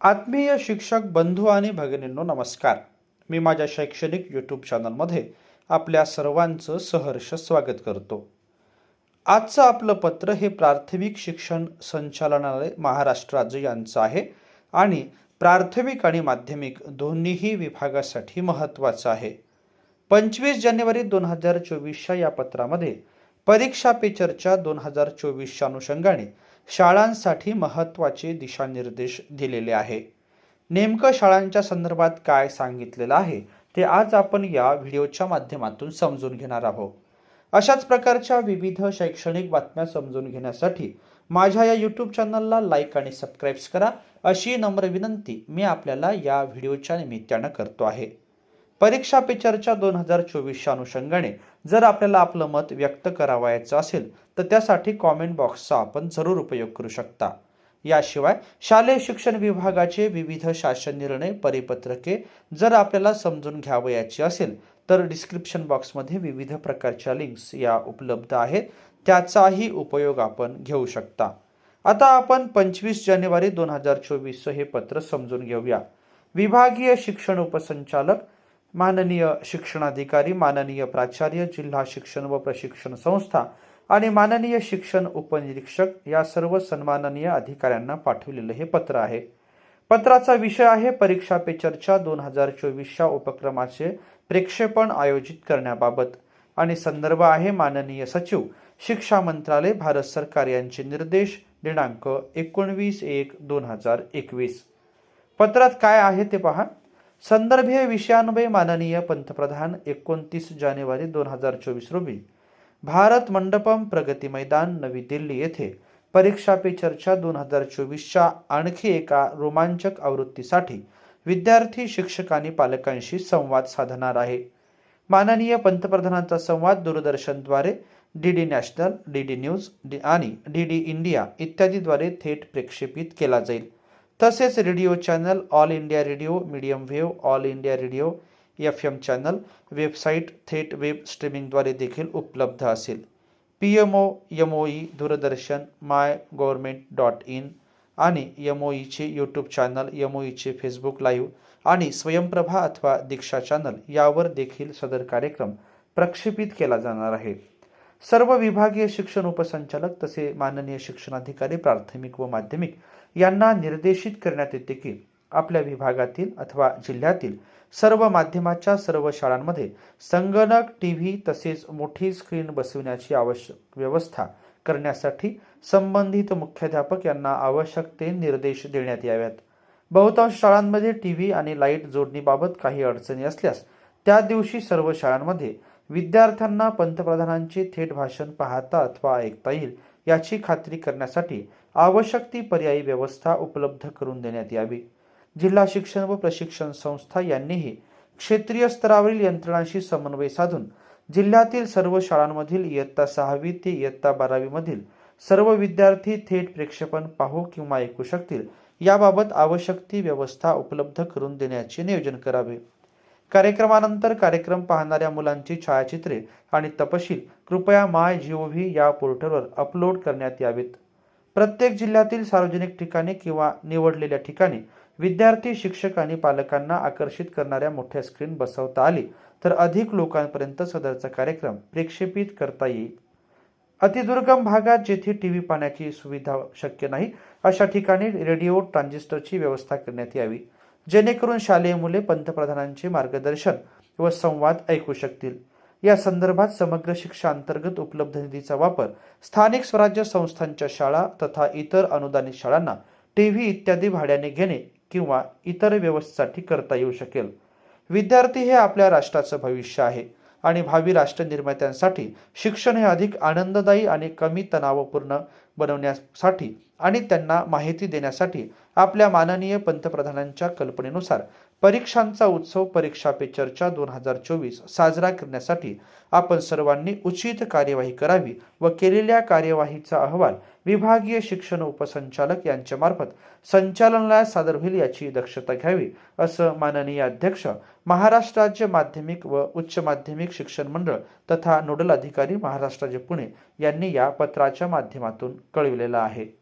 आत्मीय शिक्षक बंधू आणि भगिनींनो नमस्कार. मी माझ्या शैक्षणिक यूट्यूब चॅनलमध्ये आपल्या सर्वांचं सहर्ष स्वागत करतो. आजचं आपलं पत्र हे प्राथमिक शिक्षण संचालनालय महाराष्ट्र राज्य यांचं आहे आणि प्राथमिक आणि माध्यमिक दोन्हीही विभागासाठी महत्त्वाचं आहे. पंचवीस जानेवारी दोन हजार चोवीसच्या या पत्रामध्ये परीक्षा पे चर्चा दोन हजार चोवीसच्या अनुषंगाने शाळांसाठी महत्त्वाचे दिशानिर्देश दिलेले आहे. नेमकं शाळांच्या संदर्भात काय सांगितलेलं आहे ते आज आपण या व्हिडिओच्या माध्यमातून समजून घेणार आहोत. अशाच प्रकारच्या विविध शैक्षणिक बातम्या समजून घेण्यासाठी माझ्या या यूट्यूब चॅनलला लाईक आणि सबस्क्राईब्स करा अशी नम्र विनंती मी आपल्याला या व्हिडिओच्या निमित्तानं करतो आहे. परीक्षा पे चर्चा दोन हजार चोवीसच्या अनुषंगाने जर आपल्याला आपलं मत व्यक्त करावायचं असेल तर त्यासाठी कॉमेंट बॉक्सचा आपण जरूर उपयोग करू शकता. याशिवाय शालेय शिक्षण विभागाचे विविध शासन निर्णय परिपत्रके जर आपल्याला समजून घ्यावयाची असेल तर डिस्क्रिप्शन बॉक्समध्ये विविध प्रकारच्या लिंक्स या उपलब्ध आहेत. त्याचाही उपयोग आपण घेऊ शकता. आता आपण पंचवीस जानेवारी दोन हजार चोवीसचं हे पत्र समजून घेऊया. विभागीय शिक्षण उपसंचालक माननीय शिक्षणाधिकारी माननीय प्राचार्य जिल्हा शिक्षण व प्रशिक्षण संस्था आणि माननीय शिक्षण उपनिरीक्षक या सर्व सन्माननीय अधिकाऱ्यांना पाठवलेलं हे पत्र आहे. पत्राचा विषय आहे परीक्षा पे चर्चा दोन हजार चोवीसच्या उपक्रमाचे प्रेक्षेपण आयोजित करण्याबाबत आणि संदर्भ आहे माननीय सचिव शिक्षा मंत्रालय भारत सरकार यांचे निर्देश दिनांक एकोणवीस एक दोन हजार एकवीस. पत्रात काय आहे ते पहा. संदर्भीय विषयान्वये माननीय पंतप्रधान एकोणतीस जानेवारी दोन हजार चोवीस रोजी भारत मंडपम प्रगती मैदान नवी दिल्ली येथे परीक्षा पे चर्चा दोन हजार चोवीसच्या आणखी एका रोमांचक आवृत्तीसाठी विद्यार्थी शिक्षक आणि पालकांशी संवाद साधणार आहे. माननीय पंतप्रधानांचा संवाद दूरदर्शनद्वारे D D national D D news D आणि डी डी इंडिया इत्यादीद्वारे थेट प्रक्षेपित केला जाईल. तसेच radio channel all India radio medium wave all India radio F M channel website थेट वेब स्ट्रीमिंगद्वारे देखील उपलब्ध असेल. P M O M O E Doordarshan my government dot in आणि एम ओ ईचे यूट्यूब चॅनल एम ओ ईचे Facebook live आणि स्वयंप्रभा अथवा दीक्षा चॅनल यावर देखील सदर कार्यक्रम प्रक्षेपित केला जाणार आहे. सर्व विभागीय शिक्षण उपसंचालक तसे माननीय शिक्षणाधिकारी प्राथमिक व माध्यमिक यांना निर्देशित करण्यात येते की आपल्या विभागातील अथवा जिल्ह्यातील सर्व माध्यमाच्या सर्व शाळांमध्ये संगणक टी व्ही तसेच मोठी स्क्रीन बसविण्याची आवश्यक व्यवस्था करण्यासाठी संबंधित मुख्याध्यापक यांना आवश्यक ते निर्देश देण्यात याव्यात बहुतांश शाळांमध्ये टी व्ही आणि लाइट जोडणीबाबत काही अडचणी असल्यास त्या दिवशी सर्व शाळांमध्ये विद्यार्थ्यांना पंतप्रधानांचे थेट भाषण पाहता अथवा ऐकता येईल याची खात्री करण्यासाठी आवश्यक ती पर्यायी व्यवस्था उपलब्ध करून देण्यात यावी. जिल्हा शिक्षण व प्रशिक्षण संस्था यांनीही क्षेत्रीय स्तरावरील यंत्रणांशी समन्वय साधून जिल्ह्यातील सर्व शाळांमधील इयत्ता सहावी ते इयत्ता बारावीमधील सर्व विद्यार्थी थेट प्रेक्षेपण पाहू किंवा ऐकू शकतील याबाबत आवश्यक ती व्यवस्था उपलब्ध करून देण्याचे नियोजन करावे. कार्यक्रमानंतर कार्यक्रम पाहणाऱ्या मुलांची छायाचित्रे आणि तपशील कृपया माय जी ओ व्ही या पोर्टलवर अपलोड करण्यात यावेत. प्रत्येक जिल्ह्यातील सार्वजनिक ठिकाणी किंवा निवडलेल्या ठिकाणी विद्यार्थी शिक्षक आणि पालकांना आकर्षित करणाऱ्या मोठ्या स्क्रीन बसवता आली तर अधिक लोकांपर्यंत सदरचा कार्यक्रम प्रेक्षेपित करता येईल. अतिदुर्गम भागात जेथे टी व्ही पाहण्याची सुविधा शक्य नाही अशा ठिकाणी रेडिओ ट्रान्झिस्टरची व्यवस्था करण्यात यावी. जेणेकरून शालेय मुले पंतप्रधानांचे मार्गदर्शन व संवाद ऐकू शकतील. या संदर्भात समग्र शिक्षा अंतर्गत उपलब्ध निधीचा वापर स्थानिक स्वराज्य संस्थांच्या शाळा तथा इतर अनुदानित शाळांना टी व्ही इत्यादी भाड्याने घेणे किंवा इतर व्यवस्थेसाठी करता येऊ शकेल. विद्यार्थी हे आपल्या राष्ट्राचं भविष्य आहे आणि भावी राष्ट्र निर्मात्यांसाठी शिक्षण हे अधिक आनंददायी आणि कमी तणावपूर्ण बनवण्यासाठी आणि त्यांना माहिती देण्यासाठी आपल्या माननीय पंतप्रधानांच्या कल्पनेनुसार परीक्षांचा उत्सव परीक्षा पे चर्चा दोन हजार चोवीस साजरा करण्यासाठी आपण सर्वांनी उचित कार्यवाही करावी व केलेल्या कार्यवाहीचा अहवाल विभागीय शिक्षण उपसंचालक यांच्यामार्फत संचालनालयात सादर होईल याची दक्षता घ्यावी असं माननीय अध्यक्ष महाराष्ट्र राज्य माध्यमिक व उच्च माध्यमिक शिक्षण मंडळ तथा नोडल अधिकारी महाराष्ट्र राज्य पुणे यांनी या पत्राच्या माध्यमातून कळविलेलं आहे.